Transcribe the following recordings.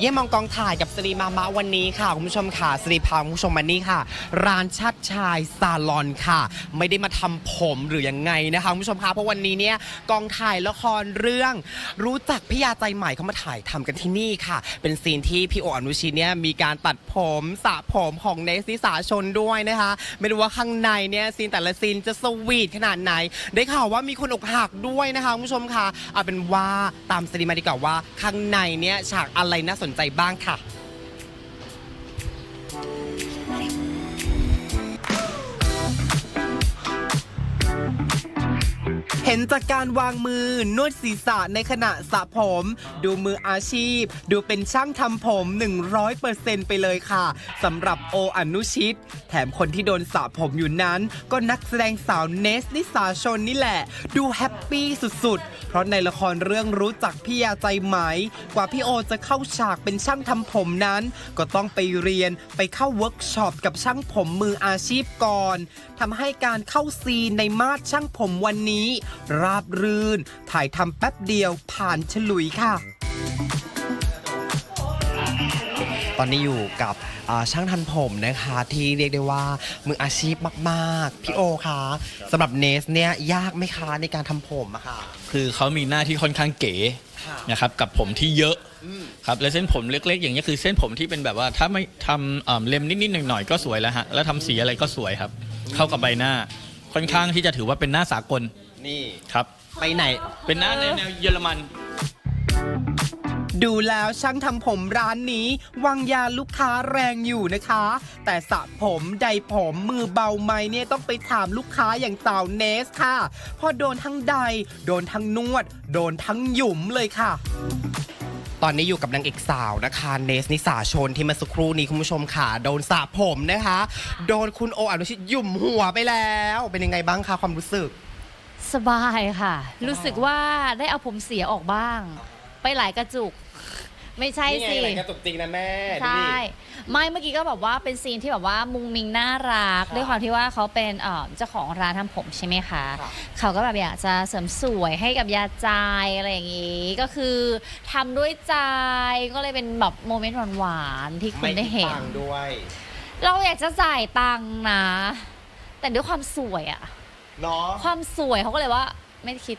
เยี่ยมมองกองถ่ายกับสรีมามะวันนี้ค่ะคุณผู้ชมค่ะสรีพาคุณผู้ชมมานี่ค่ะ ร้านชัดชายซาลอนค่ะ ไม่ได้มาทำผมหรือยังไงนะคะคุณผู้ชมคะเพราะวันนี้เนี่ยกองถ่ายละครเรื่อง รู้จักพี่ยาใจใหม่เขามาถ่ายทำกันที่นี่ค่ะ เป็นซีนที่พี่โออนุชินเนี่ยมีการตัดผมสระผมของเนสิสาชนด้วยนะคะ ไม่รู้ว่าข้างในเนี่ยซีนแต่ละซีนจะสวีทขนาดไหน ได้ข่าวว่ามีคนอกหักด้วยนะคะคุณผู้ชมค่ะเอาเป็นว่าตามสตรีมาดีกว่าว่าข้างในเนี่ยฉากอะไรน่าสนนใจบ้างค่ะ เห็นจากการวางมือนวดศีรษะในขณะสระผม ดูมืออาชีพ ดูเป็นช่างทำผม 100%ไปเลยค่ะสำหรับโออนุชิต แถมคนที่โดนสระผมอยู่นั้น ก็นักแสดงสาวเนสนิสาชนนี่แหละ ดูแฮปปี้สุดๆ เพราะในละครเรื่องรู้จักพี่ยาใจไหม กว่าพี่โอจะเข้าฉากเป็นช่างทำผมนั้น ก็ต้องไปเรียนไปเข้าเวิร์กช็อปกับช่างผมมืออาชีพก่อนทำให้การเข้าซีนในมาดช่างผมวันนี้ราบรื่น ถ่ายทำแป๊บเดียวผ่านฉลุยค่ะ ตอนนี้อยู่กับอ่าช่างทันผมนะคะที่เรียกได้ว่ามืออาชีพมากๆ พี่โอคะสำหรับเนสเนี่ยยากไหมคะในการทำผมอะค่ะ คือเขามีหน้าที่ค่อนข้างเก๋ค่ะนะครับกับผมที่เยอะอืม ครับและเส้นผมเล็กๆ อย่างนี้ยคือเส้นผมที่เป็นแบบว่าถ้าไม่ทำเอิ่มเล็มนิดๆหน่อยๆก็สวยแล้วฮะแล้วทำสีอะไรก็สวยครับ เข้ากับใบหน้าค่อนข้างที่จะถือว่าเป็นหน้าสากล นี่ ครับ ไปไหน เป็นหน้าในแนวเยอรมัน ดูแล้วช่างทำผมร้านนี้ วางยาลูกค้าแรงอยู่นะคะ แต่สระผมใดผมมือเบาไหมเนี่ยต้องไปถามลูกค้าอย่างสาวเนสค่ะเพอโดนทั้งใด โดนทั้งนวด โดนทั้งหยุมเลยค่ะ ตอนนี้อยู่กับนางเอกสาวนะคะเนสนิสาชนที่เมาสักครู่นี้คุณผู้ชมค่ะ โดนสระผมนะคะ โดนคุณโออนุชิตหยุ่มหัวไปแล้ว เป็นยังไงบ้างคะความรู้สึก สบายค่ะ รู้สึกว่าได้เอาผมเสียออกบ้าง ไปหลายกระจุก ไม่ใช่สินี่ไงอะไรกระตุกจริงนะแม่ใช่ดูดิไม่เมื่อกี้ก็แบบว่าเป็นซีนที่แบบว่ามุงมิงน่ารักค่ะด้วยความที่ว่าเขาเป็นเอ่อเจ้าของร้านทำผมใช่ไหมคะค่ะเขาก็แบบอยากจะเสริมสวยให้กับยาใจอะไรอย่างนี้ ก็คือทำด้วยใจก็เลยเป็นแบบโมเมนต์หวานๆที่คุณได้เห็นม่คิดตังค์ด้วย เราอยากจะจ่ายตังค์นะ แต่ด้วยความสวยอะ เนาะความสวยเขาก็เลยว่าไม่คิด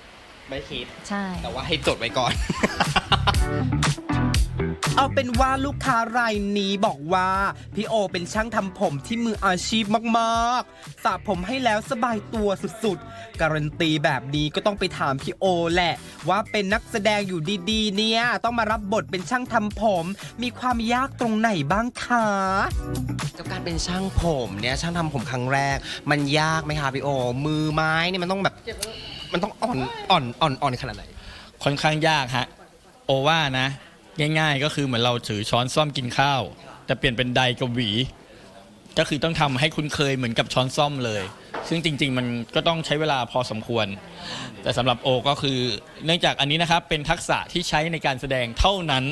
ไม่คิด ใช่ แต่ว่าให้จดไว้ก่อน เอาเป็นว่าลูกค้ารายนี้บอกว่า พี่โอเป็นช่างทำผมที่มืออาชีพมากๆสระผมให้แล้วสบายตัวสุดๆ การันตีแบบนี้ก็ต้องไปถามพี่โอแหละ ว่าเป็นนักแสดงอยู่ดีๆ เนี่ย ต้องมารับบทเป็นช่างทำผม มีความยากตรงไหนบ้างคะกับการเป็นช่างผมเนี่ยช่างทำผมครั้งแรก มันยากไหมคะพี่โอ มือไม้เนี่ยมันต้องแบบมันต้องอ่อนอ่อนอ่อนอ่อนขนาดไหนค่อนข้างยากฮะ โอว่านะ ง่าย ๆ ก็คือเหมือนเราถือช้อนซ่อมกินข้าว แต่เปลี่ยนเป็นไดกับหวี ก็คือต้องทำให้คุ้นเคยเหมือนกับช้อนซ่อมเลย ซึ่งจริง ๆ มันก็ต้องใช้เวลาพอสมควร แต่สำหรับโอก็คือ เนื่องจากอันนี้นะครับเป็นทักษะที่ใช้ในการแสดงเท่านั้น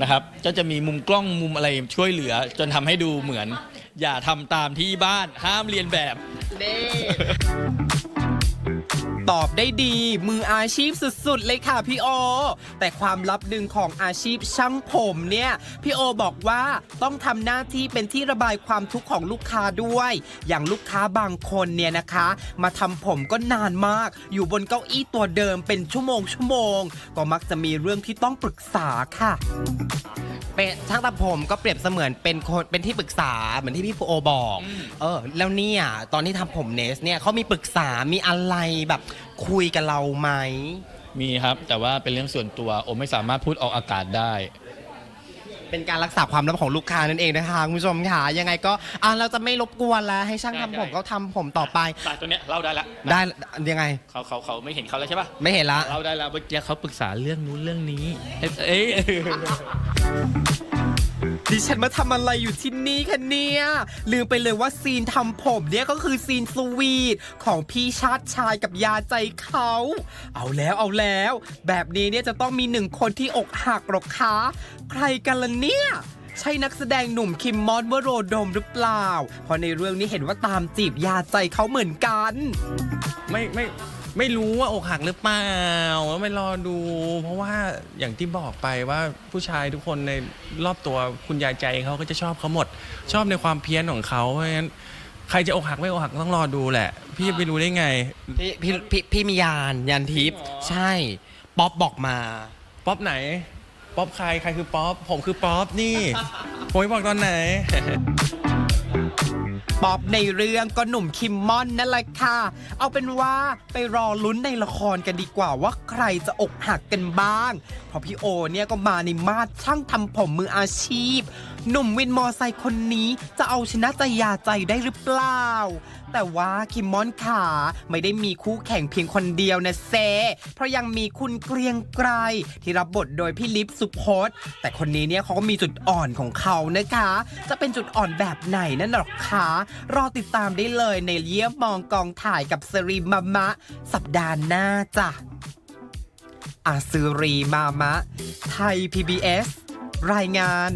นะครับก็จะมีมุมกล้องมุมอะไรช่วยเหลือ จนทำให้ดูเหมือน อย่าทำตามที่บ้านห้ามเรียนแบบ ตอบได้ดี มืออาชีพสุดๆ เลยค่ะพี่โอ แต่ความลับหนึ่งของอาชีพช่างผมเนี่ย พี่โอบอกว่าต้องทำหน้าที่เป็นที่ระบายความทุกข์ของลูกค้าด้วย อย่างลูกค้าบางคนเนี่ยนะคะ มาทำผมก็นานมาก อยู่บนเก้าอี้ตัวเดิมเป็นชั่วโมงชั่วโมง ก็มักจะมีเรื่องที่ต้องปรึกษาค่ะ เป็นช่างตัดผมก็เปรียบเสมือนเป็นคนเป็นที่ปรึกษาเหมือนที่พี่โอบอกเออแล้วเนี่ยตอนที่ทำผมเนสเนี่ยเขามีปรึกษามีอะไรแบบคุยกับเราไหม มีครับ แต่ว่าเป็นเรื่องส่วนตัวโอไม่สามารถพูดออกอากาศได้ เป็นการรักษาความลับของลูกค้านั่นเองนะคะคุณผู้ชมค่ะยังไงก็อะเราจะไม่รบกวนแล้วให้ช่างได้ทำผมได้เขาทำผมต่อไปแต่ตัวเนี้ยเล่าได้ละได้ยังไง เขาเขาเขาไม่เห็นเขาแล้วใช่ปะไม่เห็นละ เล่าได้แล้วเมื่อกี้เขาปรึกษาเรื่องนู้นเรื่องนี้เอ๊ะเอ๊ะ ดิฉันมาทำอะไรอยู่ที่นี่คะเนี่ย ลืมไปเลยว่าซีนทำผมเนี่ยก็คือซีนสวีทของพี่ชาติชายกับยาใจเขา เอาแล้วเอาแล้ว แบบนี้เนี่ยจะต้องมีหนึ่งคนที่อกหักหรอกคะใครกันล่ะเนี่ยใช่นักแสดงหนุ่มคิมมอนวโรดมหรือเปล่า เพราะในเรื่องนี้เห็นว่าตามจีบยาใจเขาเหมือนกัน ไม่ไม่ ไม่รู้ว่าอกหักหรือเปล่าแล้วไม่รอดู เพราะว่าอย่างที่บอกไปว่าผู้ชายทุกคนในรอบตัวคุณยายใจเขาก็จะชอบเขาหมด ชอบในความเพี้ยนของเขาเพราะฉะนั้นใครจะอกหักไม่อกหักต้องรอดูแหละ พี่จะไปรู้ได้ไง พี่พี่พี่พี่มียานยานทิพย์จริงเหรอใช่ ป๊อปบอกมา ป๊อปไหน ป๊อปใครใครคือป๊อปผมคือป๊อปนี่ผมไม่บอกตอนไหน ป๊อบในเรื่องก็หนุ่มคิมมอนนั่นแหละค่ะ เอาเป็นว่าไปรอลุ้นในละครกันดีกว่าว่าใครจะอกหักกันบ้าง เพราะพี่โอเนี่ยก็มาในมาดช่างทำผมมืออาชีพหนุ่มวินมอไซค์คนนี้จะเอาชนะใจยาใจได้หรือเปล่า แต่ว่าคิมมอนขาไม่ได้มีคู่แข่งเพียงคนเดียวนะเซ เพราะยังมีคุณเกรียงไกรที่รับบทโดยพี่ลิฟสุพจน์ แต่คนนี้เนี่ยเขาก็มีจุดอ่อนของเขานะคะ จะเป็นจุดอ่อนแบบไหนนั่นหรอกคะรอติดตามได้เลยในเยี่ยมมองกองถ่ายกับสรีมามะ สัปดาห์หน้าจ้ะอาซืรีมามะ ไทย PBS รายงาน